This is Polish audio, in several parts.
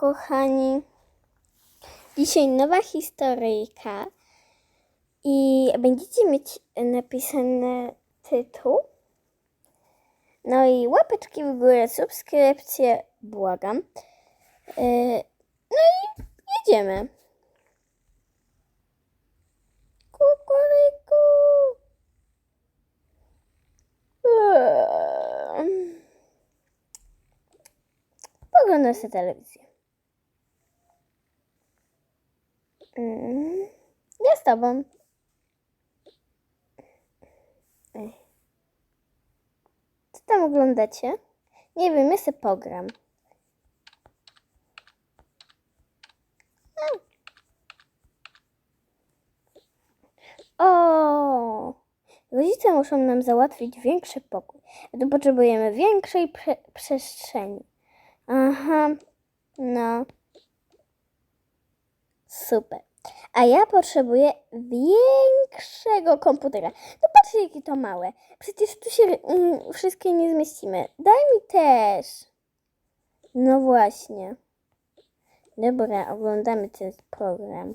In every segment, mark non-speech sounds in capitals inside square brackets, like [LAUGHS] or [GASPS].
kochani. Dzisiaj nowa historyjka i będziecie mieć napisany tytuł. No i łapeczki w górę, subskrypcje, błagam. Yy, No i jedziemy. Kukuryku. Eee. Poglądam sobie telewizję. Mm, Ja z tobą. Ej. Co tam oglądacie? Nie wiem, ja sobie pogram. O! Rodzice muszą nam załatwić większy pokój. Tu potrzebujemy większej prze- przestrzeni. Aha, no. Super. A ja potrzebuję większego komputera. No patrzcie, jakie to małe. Przecież tu się mm, wszystkie nie zmieścimy. Daj mi też. No właśnie. Dobra, oglądamy ten program.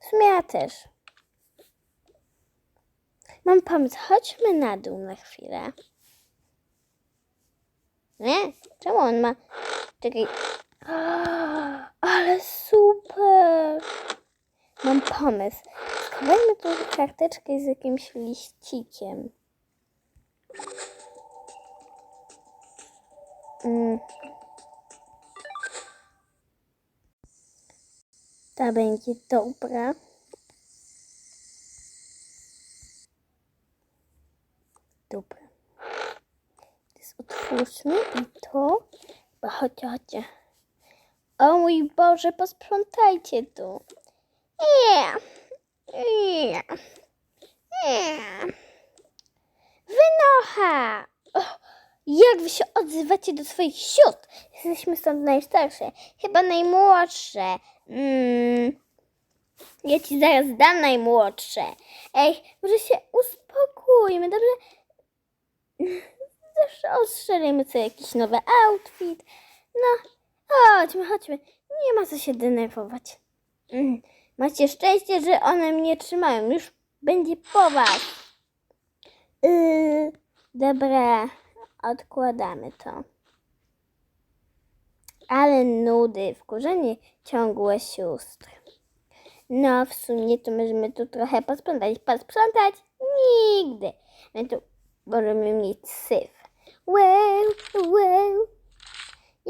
W sumie ja też. Mam pomysł, chodźmy na dół na chwilę. Nie? Czemu on ma... Czekaj. [GASPS] Ale super! Mam pomysł. Schowajmy tu karteczkę z jakimś liścikiem. Mm. Ta będzie dobra. Dobra. Teraz otwórzmy i to. Chyba chodźcie, chodźcie. O mój Boże, posprzątajcie tu. Nie. Nie. Nie. Wynocha! O, jak wy się odzywacie do swoich sióstr? Jesteśmy stąd najstarsze, chyba najmłodsze. Mm. Ja ci zaraz dam najmłodsze. Ej, może się uspokójmy, dobrze? [LAUGHS] Zawsze ostrzelimy sobie jakiś nowy outfit. No, chodźmy, chodźmy. Nie ma co się denerwować. Mm. Macie szczęście, że one mnie trzymają. Już będzie po was. Yy, dobra, odkładamy to. Ale nudy, wkurzenie ciągłe sióstr. No, w sumie to możemy tu trochę posprzątać. Posprzątać? Nigdy. My tu możemy mieć syf. Wow, wow.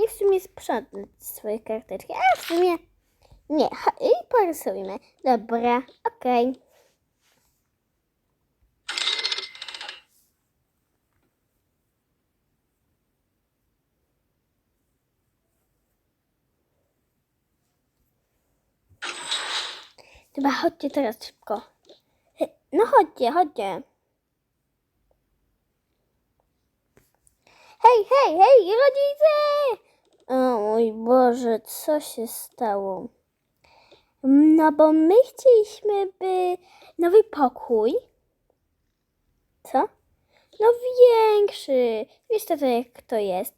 I w sumie sprzątnąć swoje karteczki. A w sumie nie. I porysujmy. Dobra, okej. Dobra, chodźcie teraz szybko. No chodźcie, chodźcie. Hej, hej, hej, rodzice! O mój Boże, co się stało? No bo my chcieliśmy, by nowy pokój. Co? No większy. Wiesz to, jak to jest.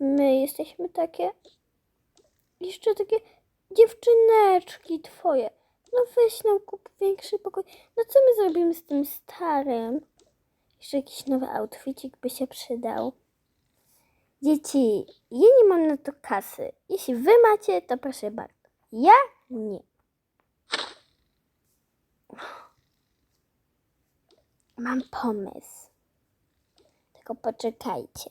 My jesteśmy takie... Jeszcze takie dziewczyneczki twoje. No weź nam kup większy pokój. No co my zrobimy z tym starym? Jeszcze jakiś nowy outfitik by się przydał. Dzieci, ja nie mam na to kasy. Jeśli wy macie, to proszę bardzo. Ja nie. Mam pomysł. Tylko poczekajcie.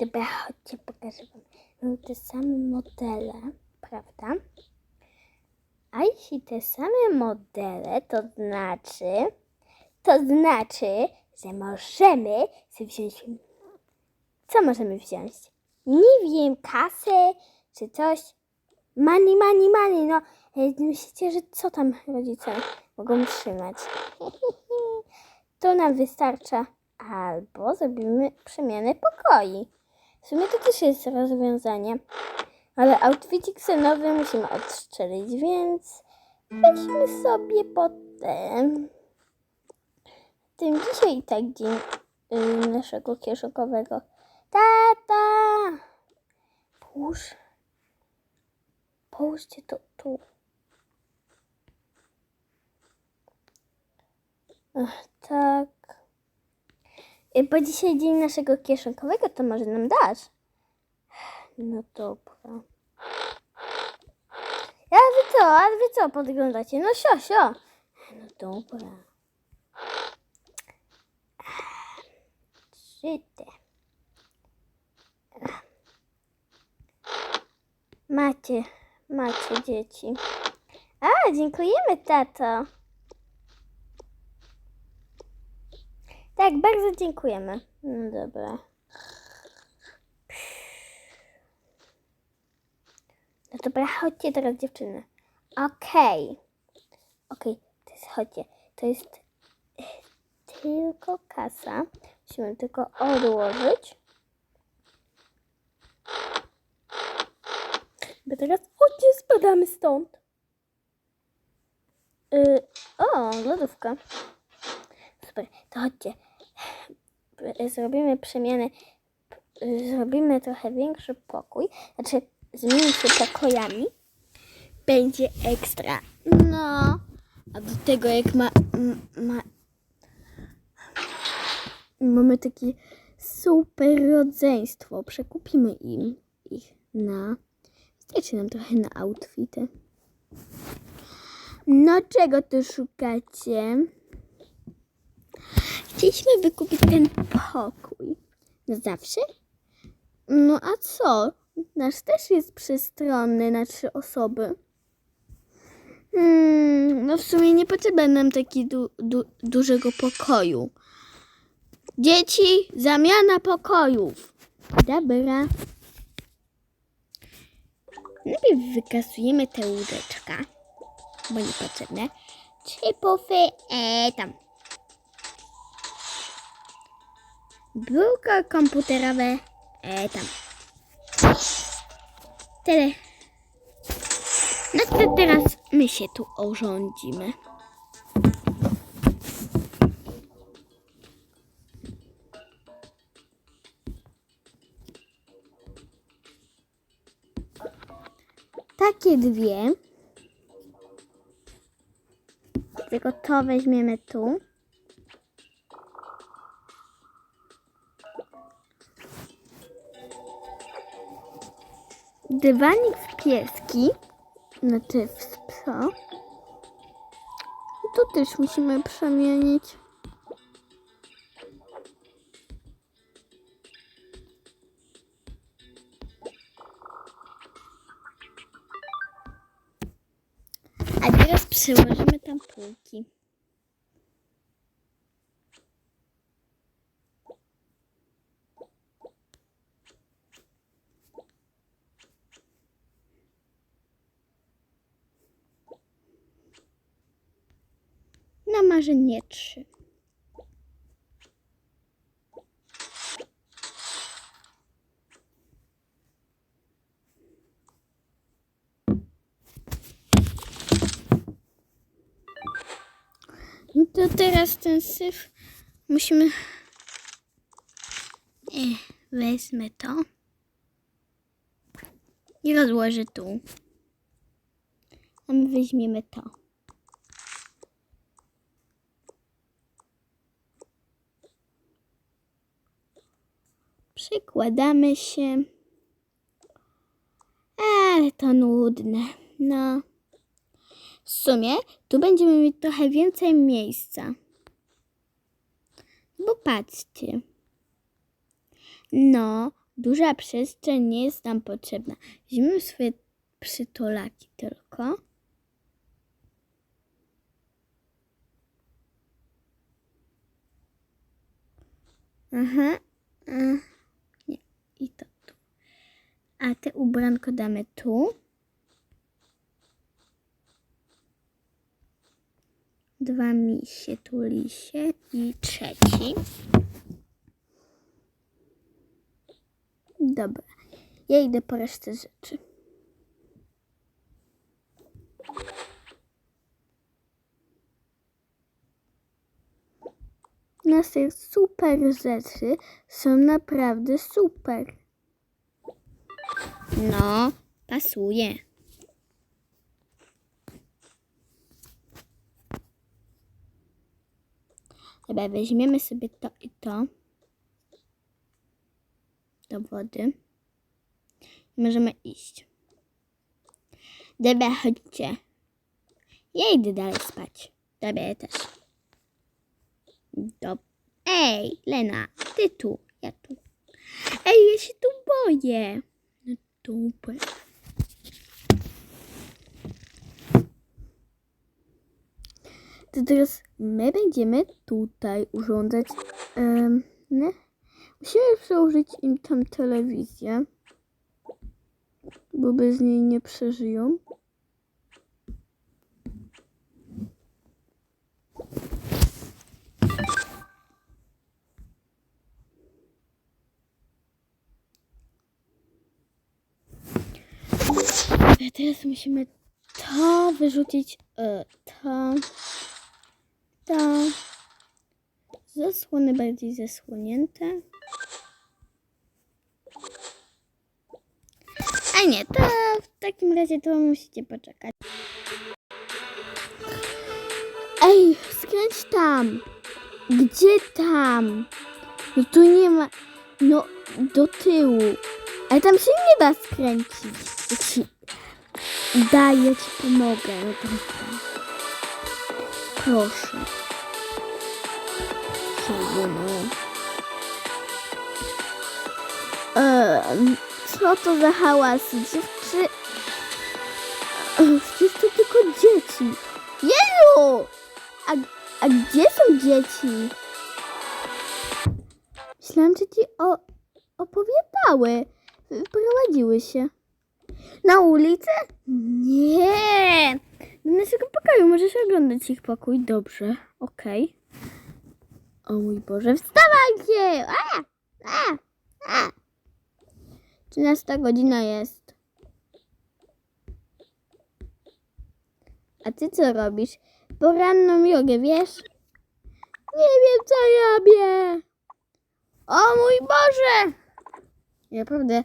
Dobra, chodźcie, pokażę wam. Mam te same modele, prawda? A jeśli te same modele, to znaczy, to znaczy, że możemy sobie wziąć co możemy wziąć? Nie wiem, kasę czy coś. Money, money, money. No, e, myślicie, że co tam rodzice mogą trzymać? [LAUGHS] to nam wystarcza. Albo zrobimy przemianę pokoi. W sumie to też jest rozwiązanie. Ale outfitik nowy musimy odstrzelić, więc weźmy sobie potem. Tym dzisiaj tak dzień y, naszego kieszokowego. Tata! Pusz połóżcie to tu. Ach, tak. Bo dzisiaj dzień naszego kieszonkowego, to może nam dasz? No dobra. A wy co, a wy co podglądacie? No sio, sio. No dobra. Żyte. Macie, macie dzieci. A, dziękujemy, tato. Tak, bardzo dziękujemy. No dobra. No dobra, chodźcie teraz dziewczyny. Okej. Okej, to jest, chodźcie. To jest tylko kasa. Musimy tylko odłożyć. Bo teraz chodźcie, spadamy stąd. Y, o, lodówka. Super, to chodźcie. Zrobimy przemianę. Zrobimy trochę większy pokój. Znaczy, zmieni się pokojami. Będzie ekstra. No. A do tego jak ma, ma mamy takie super rodzeństwo. Przekupimy im ich na. Zdajcie nam trochę na outfity. No, czego tu szukacie? Chcieliśmy wykupić ten pokój. Na zawsze? No a co? Nasz też jest przestronny na trzy osoby. Hmm, no w sumie nie potrzeba nam takiego du- du- dużego pokoju. Dzieci, zamiana pokojów. Dobra. Najpierw wykasujemy te łóżeczka, bo niepotrzebne. Trzy pufy, e, tam. Biurko komputerowe, e, tam. Tyle. No to teraz my się tu urządzimy. Takie dwie. Tylko to weźmiemy tu. Dywanik w pieski. Znaczy w psa. I tu też musimy przemienić. Przyłożymy tam półki. No może nie trzy. No to teraz ten syf musimy... E, wezmę to i rozłożę tu. A my weźmiemy to. Przykładamy się. Ale to nudne. No. W sumie tu będziemy mieć trochę więcej miejsca. Bo patrzcie. No, duża przestrzeń nie jest nam potrzebna. Weźmiemy swoje przytulaki tylko. Aha. a, Nie, i to tu. A te ubranko damy tu. Dwa misie, tu lisie i trzeci. Dobra, ja idę po resztę rzeczy. Nasze super rzeczy są naprawdę super. No, pasuje. Dobra, weźmiemy sobie to i to do wody. Możemy iść. Dobra, chodźcie. Ja idę dalej spać. Dobra, ja też. Do... Ej, Lena, ty tu, ja tu. Ej, ja się tu boję. No dobra. To teraz my będziemy tutaj urządzać. Um? Musimy przełożyć im tam telewizję, bo bez niej nie przeżyją. Teraz musimy to wyrzucić, e, to, to, zasłony bardziej zasłonięte. A nie, to w takim razie to musicie poczekać. Ej, skręć tam! Gdzie tam? No tu nie ma. No, do tyłu. Ale tam się nie da skręcić. Ja ci daję, ja ci pomogę. No. Proszę. Czemu no? Ehm, co to za hałasy? Dziewczy... Przecież to tylko dzieci. Jezu! A, a gdzie są dzieci? Myślałam, że ci o, opowiadały. Wyprowadziły się. Na ulicę? Nie! Do naszego pokoju. Możesz oglądać ich pokój. Dobrze. Okej. O mój Boże, wstawajcie! A! A! A! 13 godzina jest. A ty co robisz? Poranną jogę, wiesz? Nie wiem, co robię. O mój Boże! Naprawdę.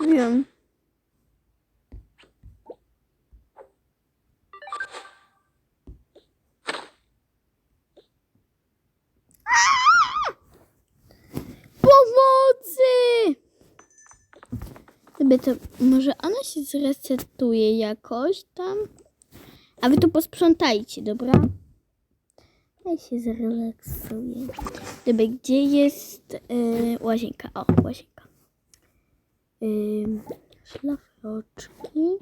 Wiem. Pomocy! To, może ona się zresetuje jakoś tam? A wy to posprzątajcie, dobra? Ja się zrelaksuję. Gdzie jest yy, łazienka? O, łazienka. Yy, szlafroczki.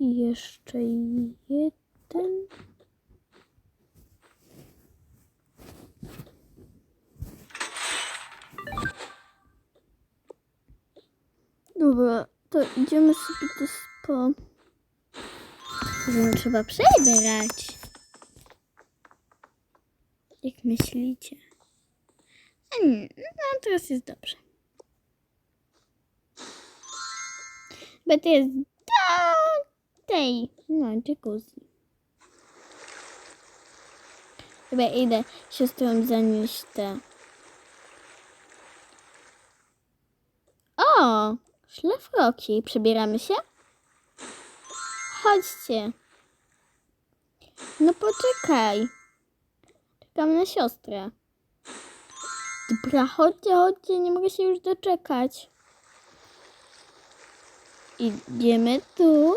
I jeszcze jeden. Dobra, to idziemy sobie do spa. Może trzeba przebrać. Jak myślicie? A nie, no teraz jest dobrze. Bo to jest do tej, no, jacuzzi. Chyba idę siostrą zanieść te. O, szlafroki. Przebieramy się? Chodźcie. No poczekaj. Czekam na siostrę. Dobra, chodźcie, chodźcie, nie mogę się już doczekać. Idziemy tu.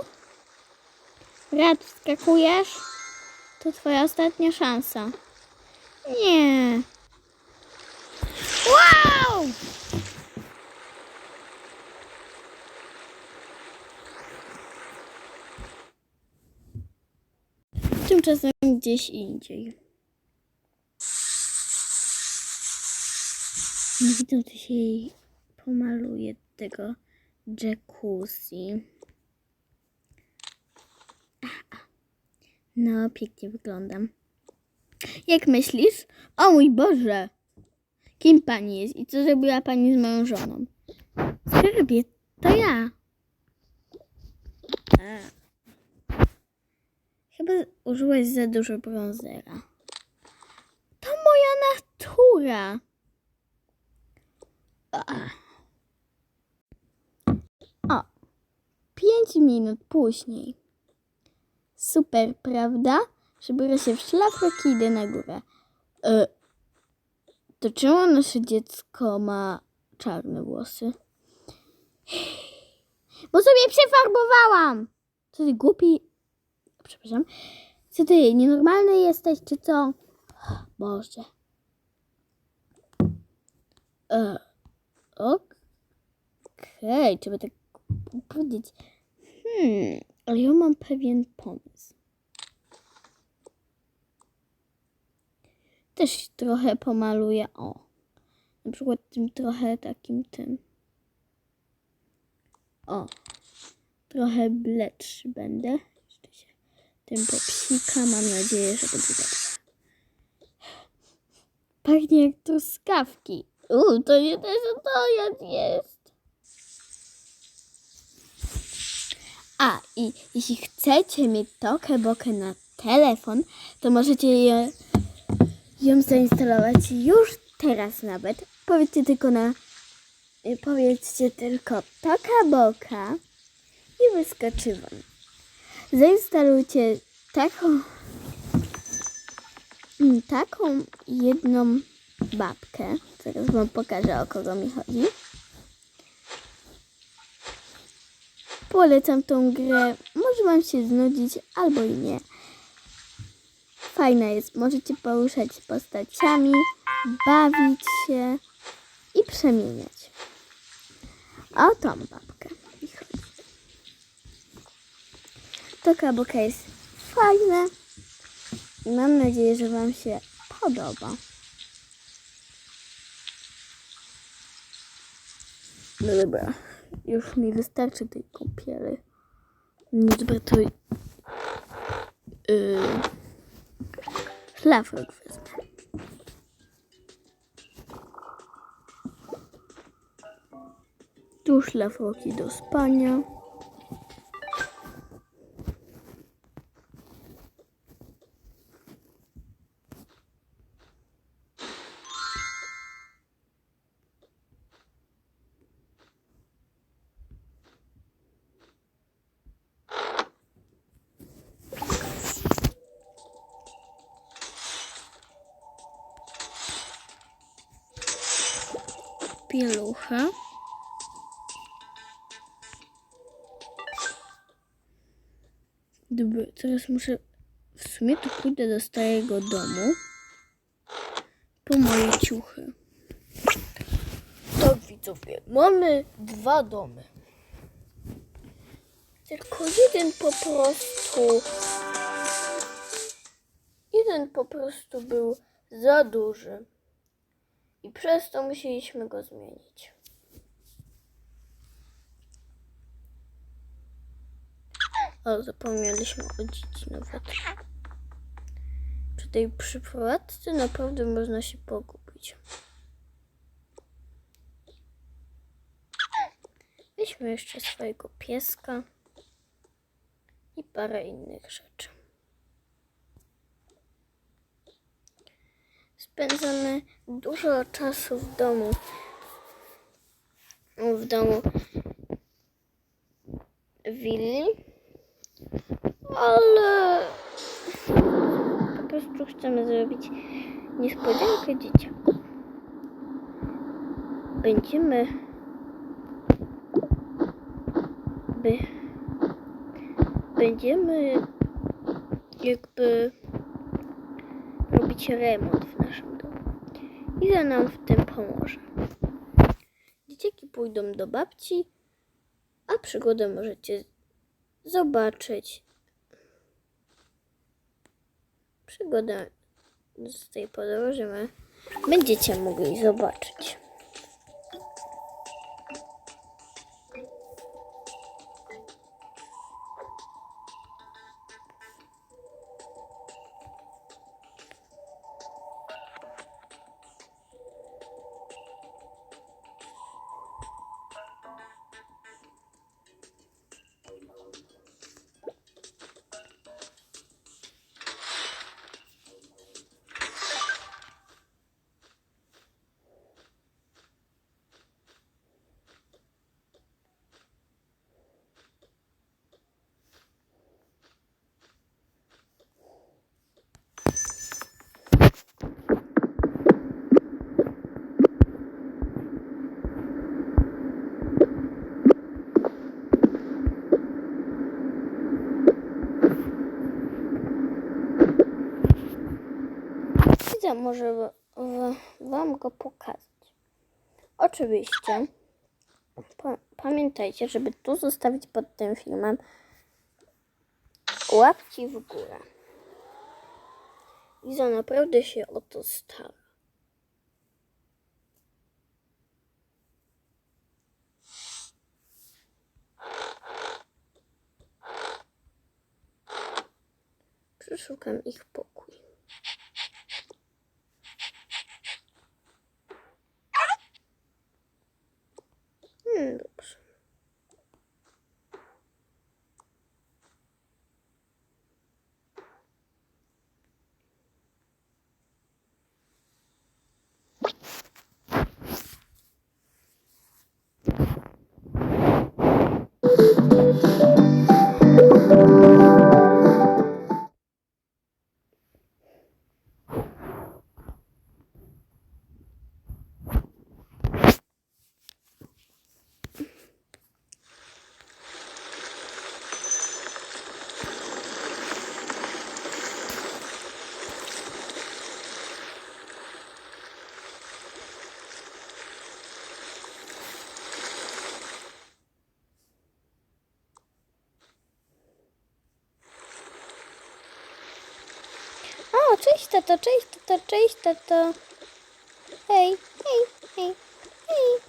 Rad, wskakujesz? To twoja ostatnia szansa. Nie. Wow! Tymczasem gdzieś indziej. Nie widzę, to się jej pomaluje tego jacuzzi. No, pięknie wyglądam. Jak myślisz? O mój Boże! Kim pani jest i co zrobiła pani z moją żoną? Skarbie, to ja. A. Chyba użyłeś za dużo bronzera. To moja natura. O, pięć minut później. Super, prawda? Przebiorę się w szlafrok i idę na górę. E, to czemu nasze dziecko ma czarne włosy? Bo sobie przefarbowałam! Co ty głupi... Przepraszam. Co ty, nienormalny jesteś, czy co? Boże. E, Okej, trzeba tak powiedzieć. Hmm, ale ja mam pewien pomysł. Też trochę pomaluję, o. Na przykład tym trochę takim tym. O. Trochę bledszy będę. Jeszcze się tym popsika. Mam nadzieję, że będzie dobrze. Pachnie jak truskawki. Uuu, to nie że to jest. A, i jeśli chcecie mieć Tokę Bokę na telefon, to możecie je, ją zainstalować już teraz nawet. Powiedzcie tylko na... y, Powiedzcie tylko Toka Boka i wyskoczy wam. Zainstalujcie taką... mm, taką jedną babkę. Zaraz wam pokażę o kogo mi chodzi. Polecam tą grę. Może wam się znudzić, albo i nie. Fajna jest. Możecie poruszać postaciami, bawić się i przemieniać. O tą babkę mi chodzi. To kaboka jest fajne i mam nadzieję, że wam się podoba. No dobra, już mi wystarczy tej kąpieli. Dobra, to yy, szlafrok wezmę. Tu szlafroki do spania. Pieluchę. Dobra, teraz muszę... W sumie to pójdę do starego domu. Po moje ciuchy. Tak, widzowie, mamy dwa domy. Tylko jeden po prostu... Jeden po prostu był za duży. I przez to musieliśmy go zmienić. O, zapomnieliśmy o dzieci nawet. Przy tej przyprowadzce naprawdę można się pogubić. Weźmy jeszcze swojego pieska i parę innych rzeczy. Spędzamy dużo czasu w domu. W domu willi, ale po prostu chcemy zrobić niespodziankę dzieciakom. Będziemy by będziemy jakby robić remont. Iza nam w tym pomoże. Dzieciaki pójdą do babci, a przygodę możecie zobaczyć. Przygodę z tej podróży będziecie mogli zobaczyć. Ja może wa- wa- Wam go pokazać. Oczywiście. Pa- pamiętajcie, żeby tu zostawić pod tym filmem łapki w górę. Iza naprawdę się o to stara. Przeszukam ich pokój. 19. tato, cześć tato, cześć tato. Hej, hej, hej, hej.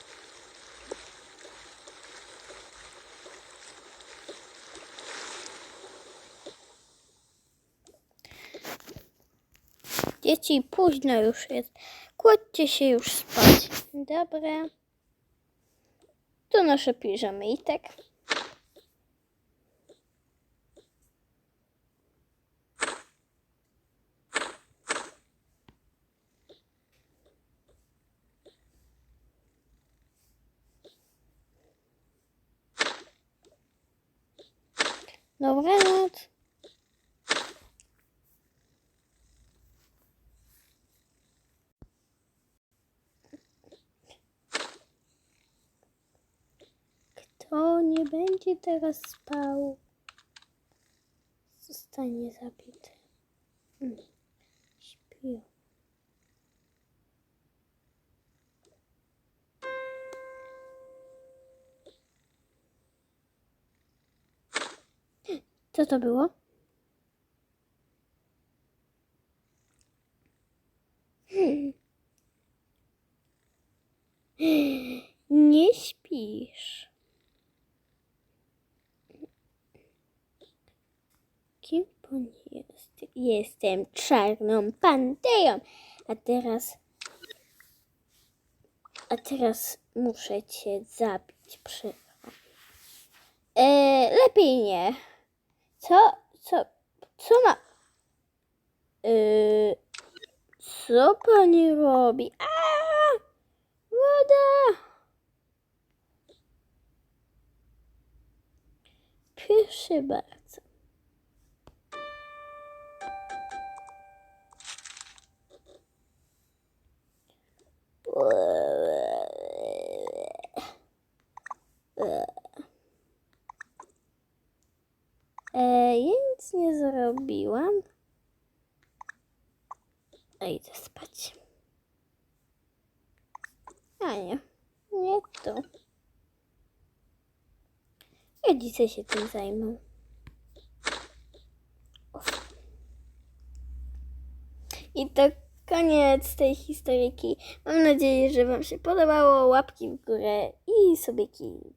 Dzieci, późno już jest. Kładźcie się już spać. Dobra. To nasze piżamy i tak. Dobranoc. Kto nie będzie teraz spał, zostanie zabity. Hmm. Co to było? Hmm. Nie śpisz. Kim pan jest? Jestem czarną panterą. A teraz. A teraz muszę cię zabić. Przykro. E, lepiej nie. Co? Co? Co ma. Yy, co pani robi? A! Woda! Proszę bardzo. Rodzice się tym zajmą. I to koniec tej historyjki. Mam nadzieję, że Wam się podobało. Łapki w górę i sobie kij.